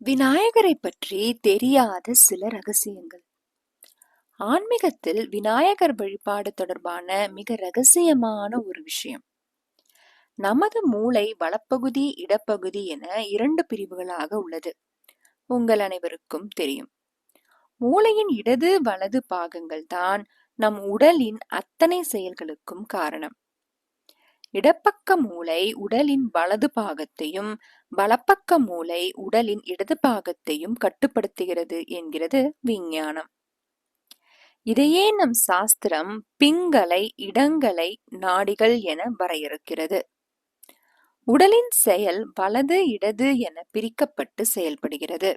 விநாயகரை பற்றி தெரியாத சில ரகசியங்கள். ஆன்மீகத்தில் விநாயகர் வழிபாடு தொடர்பான மிக ரகசியமான ஒரு விஷயம். நமது மூளை வலப்பகுதி இடப்பகுதி என இரண்டு பிரிவுகளாக உள்ளது. உங்கள் அனைவருக்கும் தெரியும். மூளையின் இடது வலது பாகங்கள் தான் நம் உடலின் அத்தனை செயல்களுக்கும் காரணம். இடப்பக்க மூளை உடலின் வலது பாகத்தையும் வலப்பக்க மூளை உடலின் இடது பாகத்தையும் கட்டுப்படுத்துகிறது என்கிறது விஞ்ஞானம். இதையே நம் சாஸ்திரம் பிங்களை இடங்களை நாடிகள் என வரையறுக்கிறது. உடலின் செயல் வலது இடது என பிரிக்கப்பட்டு செயல்படுகிறது.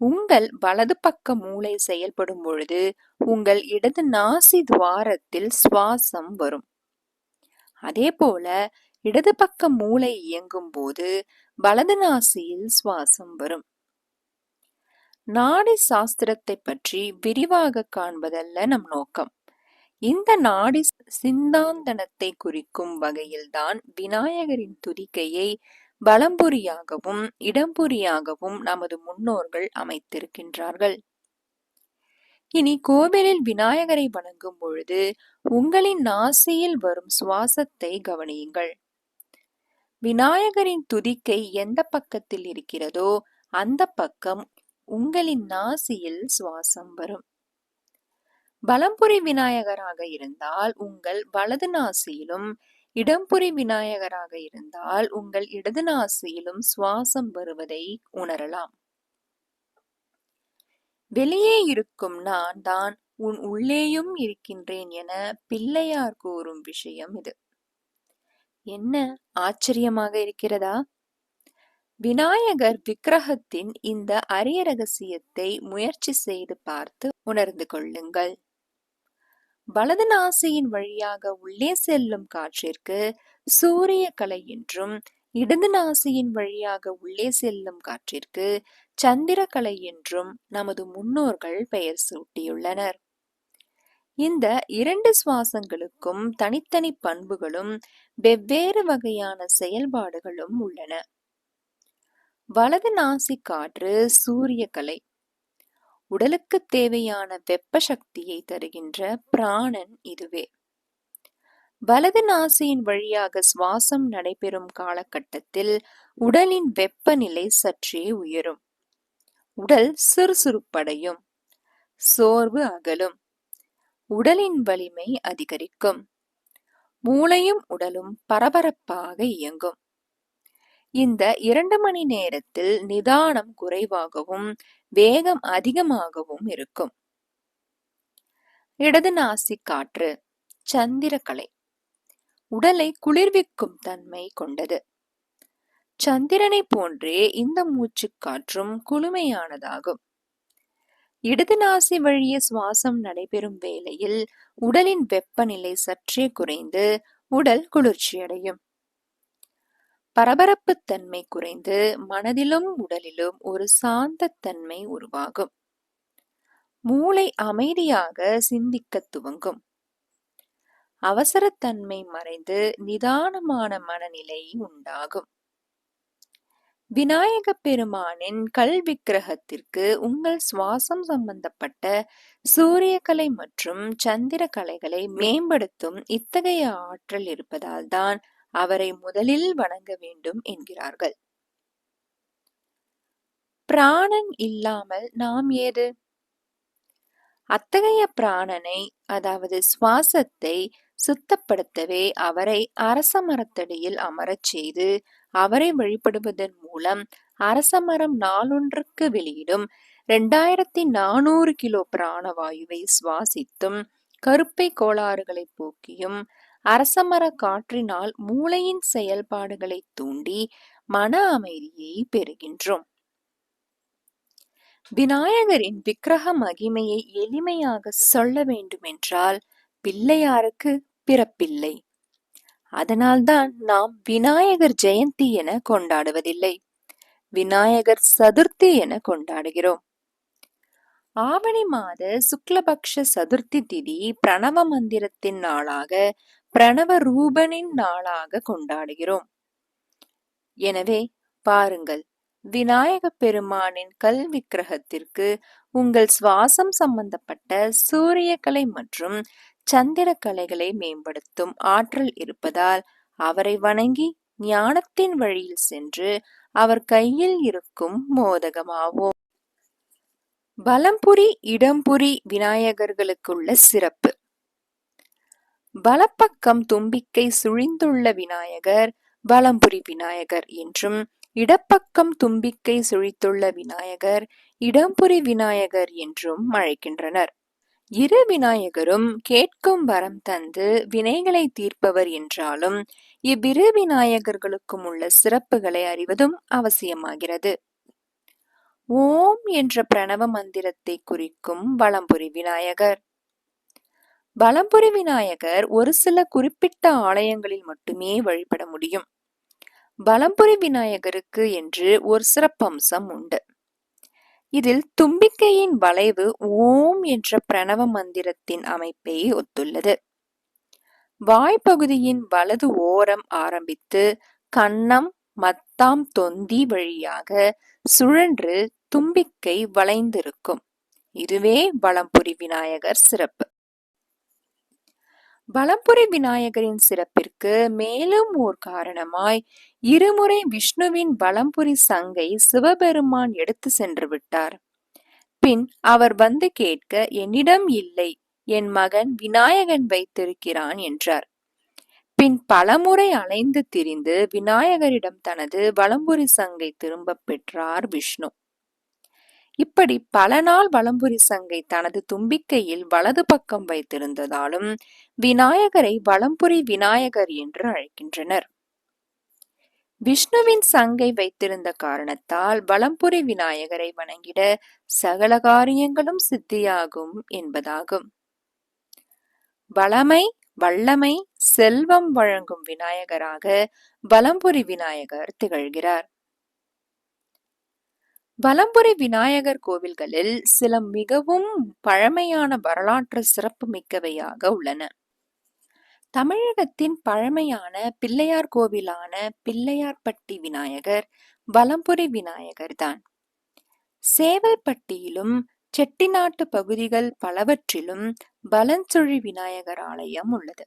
உங்கள் வலது பக்க மூளை செயல்படும் பொழுது உங்கள் இடது நாசி துவாரத்தில் சுவாசம் வரும். அதே போல இடது பக்க மூளை இயங்கும் போது வலது நாசியில் சுவாசம் வரும். நாடி சாஸ்திரத்தை பற்றி விரிவாக காண்பதல்ல நம் நோக்கம். இந்த நாடி சிந்தாந்தனத்தை குறிக்கும் வகையில்தான் விநாயகரின் துதிக்கையை வலம்புரியாகவும் இடம்புரியாகவும் நமது முன்னோர்கள் அமைத்திருக்கின்றார்கள். இனி கோவிலில் விநாயகரை வணங்கும் பொழுது உங்களின் நாசியில் வரும் சுவாசத்தை கவனியுங்கள். விநாயகரின் துதிக்கை எந்த பக்கத்தில் இருக்கிறதோ அந்த பக்கம் உங்களின் நாசியில் சுவாசம் வரும். பலம்புரி விநாயகராக இருந்தால் உங்கள் வலது நாசியிலும் இடம்புரி விநாயகராக இருந்தால் உங்கள் இடது நாசியிலும் சுவாசம் வருவதை உணரலாம். வெளியே இருக்கும் நான் தான் உன் உள்ளேயும் இருக்கின்றேன் என பிள்ளையார் கூறும் விஷயம் இது. என்ன ஆச்சரியமாக இருக்கிறதா? விநாயகர் விக்கிரகத்தின் இந்த அரிய ரகசியத்தை முயற்சி செய்து பார்த்து உணர்ந்து கொள்ளுங்கள். வலது நாசியின் வழியாக உள்ளே செல்லும் காற்றிற்கு சூரிய கலை என்றும் இடது நாசியின் வழியாக உள்ளே செல்லும் காற்றிற்கு சந்திரகலை என்றும் நமது முன்னோர்கள் பெயர் சூட்டியுள்ளனர். இந்த இரண்டு சுவாசங்களுக்கும் தனித்தனி பண்புகளும் வெவ்வேறு வகையான செயல்பாடுகளும் உள்ளன. வலது நாசி காற்று சூரிய கலை. உடலுக்கு தேவையான வெப்ப சக்தியை தருகின்ற பிராணன் இதுவே. வலது நாசியின் வழியாக சுவாசம் நடைபெறும் காலகட்டத்தில் உடலின் வெப்பநிலை சற்றே உயரும். உடல் சுறுசுறுப்படையும். சோர்வு அகலும். உடலின் வலிமை அதிகரிக்கும். மூளையும் உடலும் பரபரப்பாக இயங்கும். இந்த இரண்டு மணி நேரத்தில் நிதானம் குறைவாகவும் வேகம் அதிகமாகவும் இருக்கும். இடது நாசி காற்று சந்திரக்கலை. உடலை குளிர்விக்கும் தன்மை கொண்டது. சந்திரனை போன்றே இந்த மூச்சு காற்றும் குளுமையானதாகும். இடது நாசி வழிய சுவாசம் நடைபெறும் வேளையில் உடலின் வெப்பநிலை சற்றே குறைந்து உடல் குளிர்ச்சியடையும். பரபரப்புத்தன்மை குறைந்து மனதிலும் உடலிலும் ஒரு சாந்தத்தன்மை உருவாகும். மூளை அமைதியாக சிந்திக்க துவங்கும். அவசரத்தன்மை மறைந்து நிதானமான மனநிலை உண்டாகும். விநாயக பெருமானின் கல் விக்கிரகத்திற்கு உங்கள் சுவாசம் சம்பந்தப்பட்ட சூரியகலை மற்றும் சந்திர கலைகளை மேம்படுத்தும் இத்தகைய ஆற்றல் இருப்பதால் தான் அவரை முதலில் வணங்க வேண்டும் என்கிறார்கள். பிராணன் இல்லாமல் நாம் ஏது? அத்தகைய பிராணனை அதாவது சுவாசத்தை சுத்தப்படுத்தவே அவரை அரச மரத்தடியில் அமரச் செய்து அவரை வழிபடுவதன் மூலம் அரச மரம் நாளொன்றுக்கு வெளியிடும் இரண்டாயிரத்தி நானூறு கிலோ பிராணவாயுவை சுவாசித்தும் கருப்பை கோளாறுகளை போக்கியும் அரசமர காற்றினால் மூளையின் செயல்பாடுகளை தூண்டி மன அமைதியை பெறுகின்றோம். விநாயகரின் விக்கிரக மகிமையை எளிமையாக சொல்ல வேண்டுமென்றால் பிள்ளையாருக்கு பிறப்பில்லை. அதனால்தான் நாம் விநாயகர் ஜெயந்தி என கொண்டாடுவதில்லை. விநாயகர் சதுர்த்தி என கொண்டாடுகிறோம். ஆவணி மாத சுக்லபக்ஷ சதுர்த்தி திதி பிரணவ மந்திரத்தின் நாளாக பிரணவ ரூபனின் நாளாக கொண்டாடுகிறோம். எனவே பாருங்கள் விநாயக பெருமானின் கல் விக்கிரகத்திற்கு உங்கள் சுவாசம் சம்பந்தப்பட்ட சூரியக்கலை மற்றும் சந்திர கலைகளை மேம்படுத்தும் ஆற்றல் இருப்பதால் அவரை வணங்கி ஞானத்தின் வழியில் சென்று அவர் கையில் இருக்கும் மோதகமாவோம். பலம்புரி இடம்புரி விநாயகர்களுக்குள்ள சிறப்பு. வலப்பக்கம் தும்பிக்கை சுழிந்துள்ள விநாயகர் பலம்புரி விநாயகர் என்றும் இடப்பக்கம் தும்பிக்கை சுழித்துள்ள விநாயகர் இடம்புரி விநாயகர் என்றும் அழைக்கின்றனர். இரு விநாயகரும் கேட்கும் வரம் தந்து வினைகளை தீர்ப்பவர் என்றாலும் இவ்விரு விநாயகர்களுக்கும் உள்ள சிறப்புகளை அறிவதும் அவசியமாகிறது. ஓம் என்ற பிரணவ மந்திரத்தை குறிக்கும் வளம்புரி விநாயகர். வளம்புரி விநாயகர் ஒரு சில குறிப்பிட்ட ஆலயங்களில் மட்டுமே வழிபட முடியும். வலம்புரி விநாயகருக்கு என்று ஒரு சிறப்பம்சம் உண்டு. இதில் தும்பிக்கையின் வளைவு ஓம் என்ற பிரணவ மந்திரத்தின் அமைப்பை ஒத்துள்ளது. வாய்ப்பகுதியின் வலது ஓரம் ஆரம்பித்து கன்னம் மத்தாம் தொந்தி வழியாக சுழன்று தும்பிக்கை வளைந்திருக்கும். இதுவே வலம்புரி விநாயகர் சிறப்பு. வலம்புரி விநாயகரின் சிறப்பிற்கு மேலும் ஓர் காரணமாய் இருமுறை விஷ்ணுவின் வலம்புரி சங்கை சிவபெருமான் எடுத்து சென்று விட்டார். பின் அவர் வந்து கேட்க என்னிடம் இல்லை என் மகன் விநாயகன் வைத்திருக்கிறான் என்றார். பின் பலமுறை அலைந்து திரிந்து விநாயகரிடம் தனது வலம்புரி சங்கை திரும்பப் பெற்றார் விஷ்ணு. இப்படி பல நாள் வலம்புரி சங்கை தனது தும்பிக்கையில் வலது பக்கம் வைத்திருந்ததாலும் விநாயகரை வலம்புரி விநாயகர் என்று அழைக்கின்றனர். விஷ்ணுவின் சங்கை வைத்திருந்த காரணத்தால் வலம்புரி விநாயகரை வணங்கிட சகல காரியங்களும் சித்தியாகும் என்பதாகும். வளமை வல்லமை செல்வம் வழங்கும் விநாயகராக வலம்புரி விநாயகர் திகழ்கிறார். வலம்புரி விநாயகர் கோவில்களில் சில மிகவும் பழமையான வரலாற்று சிறப்பு மிக்கவையாக உள்ளன. தமிழகத்தின் பழமையான பிள்ளையார் கோவிலான பிள்ளையார்பட்டி விநாயகர் வலம்புரி விநாயகர் தான். சேவல்பட்டியிலும் செட்டிநாட்டு பகுதிகள் பலவற்றிலும் பலன்சுழி விநாயகர் ஆலயம் உள்ளது.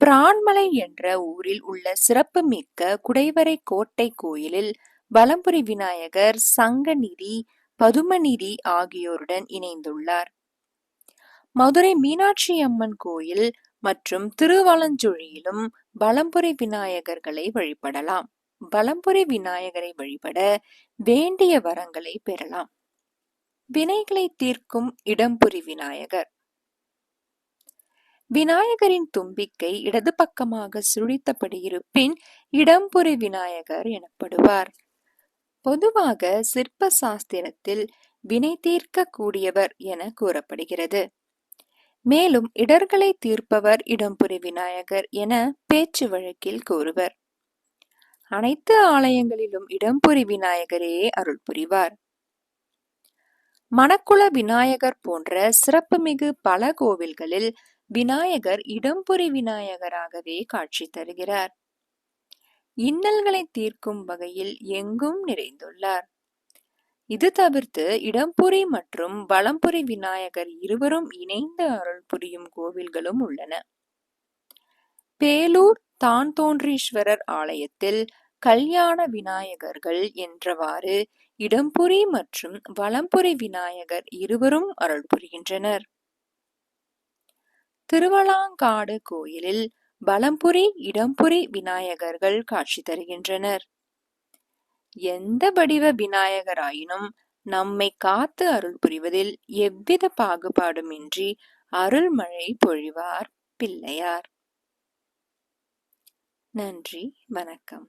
பிரான்மலை என்ற ஊரில் உள்ள சிறப்புமிக்க குடைவரை கோட்டை கோயிலில் வலம்புரி விநாயகர் சங்கநிதி பதுமநிதி ஆகியோருடன் இணைந்துள்ளார். மதுரை மீனாட்சி அம்மன் கோயில் மற்றும் திருவலஞ்சுழியிலும் வலம்புரி விநாயகர்களை வழிபடலாம். வலம்புரி விநாயகரை வழிபட வேண்டிய வரங்களை பெறலாம். வினைகளை தீர்க்கும் இடம்புரி விநாயகர். விநாயகரின் தும்பிக்கை இடது பக்கமாக சுழித்தபடி இருப்பின் இடம்புரி விநாயகர் எனப்படுவார். பொதுவாக சிற்ப சாஸ்திரத்தில் வினை தீர்க்க கூடியவர் என கூறப்படுகிறது. மேலும் இடர்களை தீர்ப்பவர் இடம்புரி விநாயகர் என பேச்சு வழக்கில் கூறுவர். அனைத்து ஆலயங்களிலும் இடம்புரி விநாயகரே அருள் புரிவார். மணக்குள விநாயகர் போன்ற சிறப்புமிகு பல கோவில்களில் விநாயகர் இடம்புரி விநாயகராகவே காட்சி தருகிறார். இன்னல்களை தீர்க்கும் வகையில் எங்கும் நிறைந்துள்ளார். இது தவிர்த்து இடம்புரி மற்றும் வலம்புரி விநாயகர் இருவரும் இணைந்து அருள் புரியும் கோவில்களும் உள்ளன. பேலூர் தான் தோன்றீஸ்வரர் ஆலயத்தில் கல்யாண விநாயகர்கள் என்றவாறு இடம்புரி மற்றும் வலம்புரி விநாயகர் இருவரும் அருள் புரிகின்றனர். திருவளாங்காடு கோயிலில் பலம்புரி இடம்புரி விநாயகர்கள் காட்சி தருகின்றனர். எந்த வடிவ விநாயகராயினும் நம்மை காத்து அருள் புரிவதில் எவ்வித பாகுபாடுமின்றி அருள்மழை பொழிவார் பிள்ளையார். நன்றி வணக்கம்.